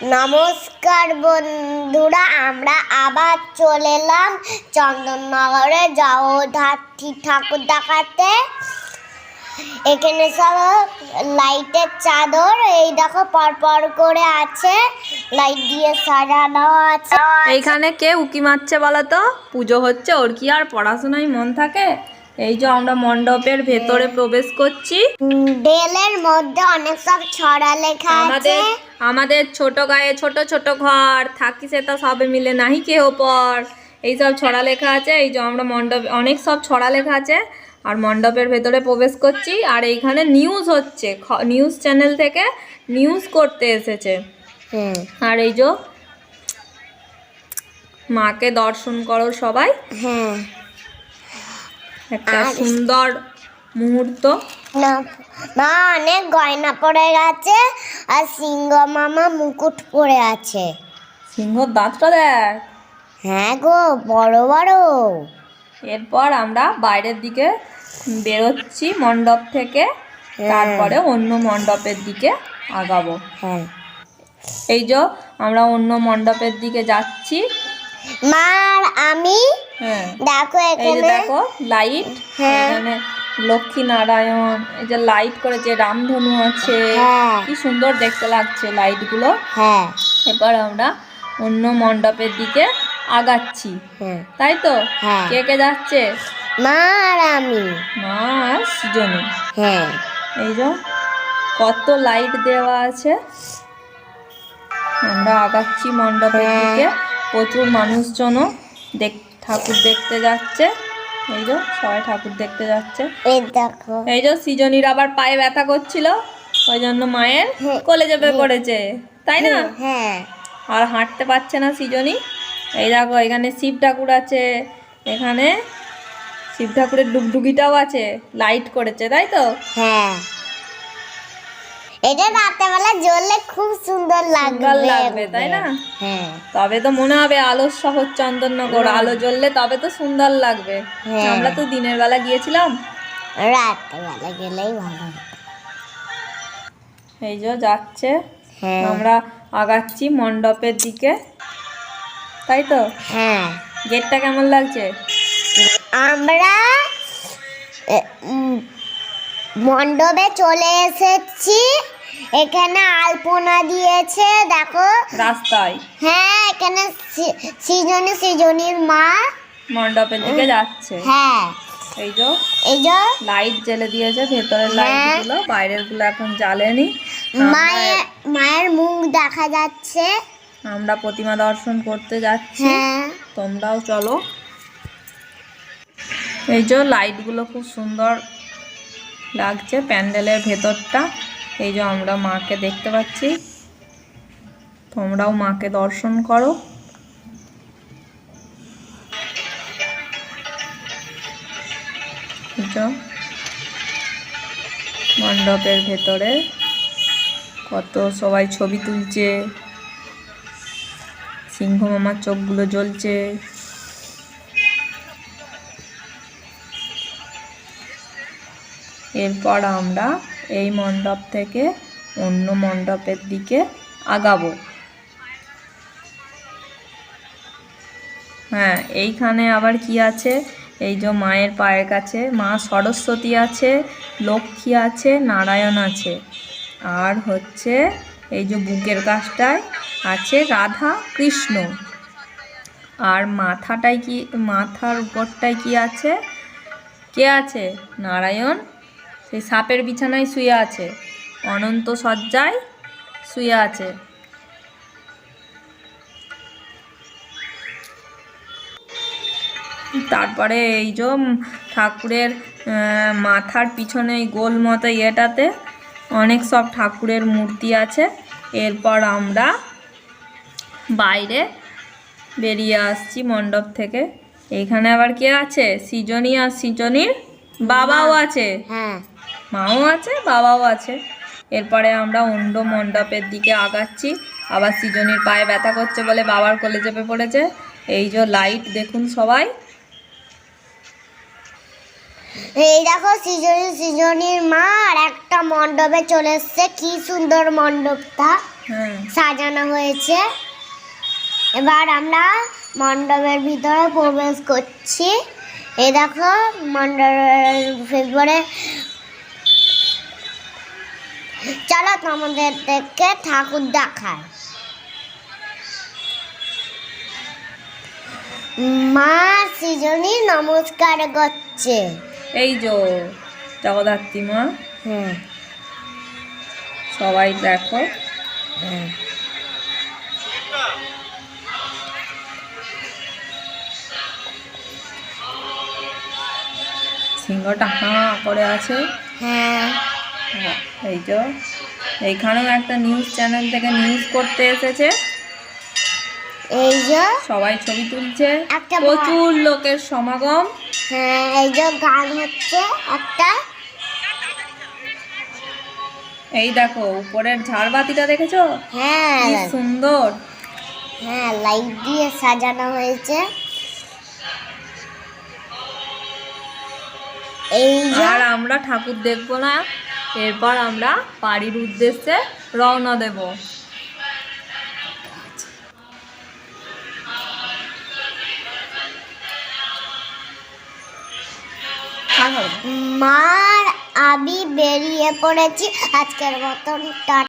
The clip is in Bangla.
নমস্কার বন্ধুরা, আমরা আবার চলে এলাম চন্দননগরে জগদ্ধাত্রী ঠাকুর দেখাতে। এখানে সব লাইটের চাদর, এই দেখো পরপর করে আছে। লাইট দিয়ে সাজানো আছে। এইখানে কে উকি মারছে বলো তো পুজো হচ্ছে, ওর কি আর পড়াশোনায় মন থাকে? এই যে আমরা মণ্ডপের ভেতরে প্রবেশ করছি। মধ্যে অনেক সব ছড়া লেখা আছে। আমাদের আমাদের ছোট গায়ে ছোট ছোট ঘর থাকি সে তা সবে মিলে নাহি কেহ পর। এইসব ছড়া লেখা আছে এই যে আমরা মণ্ডপ অনেক সব ছড়া লেখা আছে। আর মণ্ডপের ভেতরে প্রবেশ করছি আর এইখানে নিউজ হচ্ছে নিউজ চ্যানেল থেকে নিউজ করতে এসেছে। হ্যাঁ আর এই যে মাকে দর্শন করো সবাই। হ্যাঁ। একটা সুন্দর মুহূর্ত। না মা অনেক গয়না পড়ে গেছে আর সিংহ মামা মুকুট পরে আছে। সিংহর দাঁতটা দেখ। হ্যাঁ গো বড় বড়। এরপর আমরা বাইরের দিকে বেরোচ্ছি মণ্ডপ থেকে হ্যাঁ। তারপরে অন্য মণ্ডপের দিকে আগাবো। হ্যাঁ। এই যে আমরা অন্য মণ্ডপের দিকে যাচ্ছি। মা আর আমি দেখো এই যে এখানে। দেখো লাইট হ্যাঁ। এখানে লক্ষ্মী নারায়ণ এই যে লাইট করেছে রামধনু আছে। হ্যাঁ। কি সুন্দর দেখতে লাগছে লাইটগুলো হ্যাঁ। এবার আমরা অন্য মণ্ডপের দিকে আগাচ্ছি। হ্যাঁ। তাই তো? হ্যাঁ। কে কে যাচ্ছে? মা আর আমি। মা আর সৃজনী। হ্যাঁ। এই যে কত লাইট দেওয়া আছে। আমরা আগাচ্ছি মণ্ডপের হ্যাঁ। দিকে। প্রচুর মানুষজনও দেখ ঠাকুর দেখতে যাচ্ছে। এই যে সবাই ঠাকুর দেখতে যাচ্ছে। এই দেখো। এই যে সৃজনীর আবার পায়ে ব্যথা করছিল ওই জন্য মায়ের হ্যাঁ। কোলে চেপে পড়েছে তাই না? হ্যাঁ আর হাঁটতে পারছে না সৃজনী। এই দেখো এখানে শিব ঠাকুর আছে এখানে শিব ঠাকুরের ডুগডুগিটাও আছে লাইট করেছে তাই তো? হ্যাঁ। এটা রাতেবেলা জ্বললে খুব সুন্দর লাগবে। তাই না? হ্যাঁ। তবে তো মনে হবে আলোর শহর চন্দননগর আলো জ্বললে তবে তো সুন্দর লাগবে। হ্যাঁ। আমরা তো দিনের বেলা গিয়েছিলাম। রাতেবেলা গেলেই ভালো এই যে যাচ্ছে। হ্যাঁ। আমরা আগাচ্ছি মণ্ডপের দিকে। তাই তো? হ্যাঁ। গেটটা কেমন লাগছে? আমরা মণ্ডপে চলে এসেছি। এখানে আলপনা দিয়েছে দেখো। রাস্তায়? হ্যাঁ এখানে সৃজনী সৃজনীর মা। মণ্ডপের দিকে যাচ্ছে? হ্যাঁ। এই যে এই যে। লাইট জ্বেলে দিয়েছে ভেতরের হ্যাঁ। লাইটগুলো বাইরেরগুলো এখন জ্বালেনি। মায়ের মায়ের মুখ দেখা যাচ্ছে। আমরা প্রতিমা দর্শন করতে যাচ্ছি। হ্যাঁ। তোমরাও চলো। এই যে লাইটগুলো খুব সুন্দর লাগছে প্যান্ডেলের ভেতরটা। এই যে আমরা মাকে দেখতে পাচ্ছি। তোমরাও মাকে দর্শন করো। মণ্ডপের ভেতরে কত সবাই ছবি তুলছে। সিংহ মামার চোখগুলো জ্বলছে। এরপর আমরা এই মণ্ডপ থেকে অন্য মণ্ডপের দিকে আগাবো। হ্যাঁ এইখানে আবার কি আছে? এই যে মায়ের পায়ের কাছে, মা সরস্বতী আছে, লক্ষ্মী আছে, নারায়ণ আছে। আর হচ্ছে এই যে বুকের কাছটায় আছে রাধা কৃষ্ণ। আর মাথাটায় কি, মাথার উপরটায় কি আছে? কে আছে? নারায়ণ সেই সাপের বিছানায় শুয়ে আছে। অনন্ত সজ্জায় শুয়ে আছে। তারপরে এই যে ঠাকুরের মাথার পিছনে এই গোল মতো ইয়েটাতে অনেক সব ঠাকুরের মূর্তি আছে। এরপর আমরা বাইরে বেরিয়ে আসছি মণ্ডপ থেকে। এখানে আবার কে আছে? সৃজনী আর সৃজনীর বাবাও আছে। হ্যাঁ। মাও আছে বাবাও আছে। এরপরে আমরা অন্য মণ্ডপের দিকে আগাচ্ছি। আবার সৃজনীর পায়ে ব্যথা করছে বলে বাবার কোলে চেপে পড়েছে। এই যে লাইট দেখুন সবাই। এই দেখো সৃজনী সৃজনীর মা আর একটা মণ্ডপে চলে এসছে। কি সুন্দর মণ্ডপটা। হ্যাঁ। সাজানো হয়েছে। এবার আমরা মণ্ডপের ভিতরে প্রবেশ করছি। এই দেখো মণ্ডপের ভিতরে চলো তোমাদের দেখে ঠাকুর দেখায় মা সৃজনী নমস্কার করছে। এই যো জগদ্ধাত্রী মা। হুম। সবাই দেখো। হুম। সিংহটা হাঁ করে আছে। হ্যাঁ, এই তো এইখানেও একটা নিউজ চ্যানেল থেকে নিউজ করতে এসেছে। এই যে সবাই ছবি তুলছে। প্রচুর লোকের সমাগম। হ্যাঁ এই যে গান হচ্ছে একটা। এই দেখো উপরের ঝাড়বাতিটা দেখেছ? হ্যাঁ। সুন্দর। হ্যাঁ লাইট দিয়ে সাজানো হয়েছে। এই আর আমরা ঠাকুর দেখব না। এরপর আমরা বাড়ির উদ্দেশ্যে রওনা দেব। মার আমি বেরিয়ে পড়েছি। আজকের মতন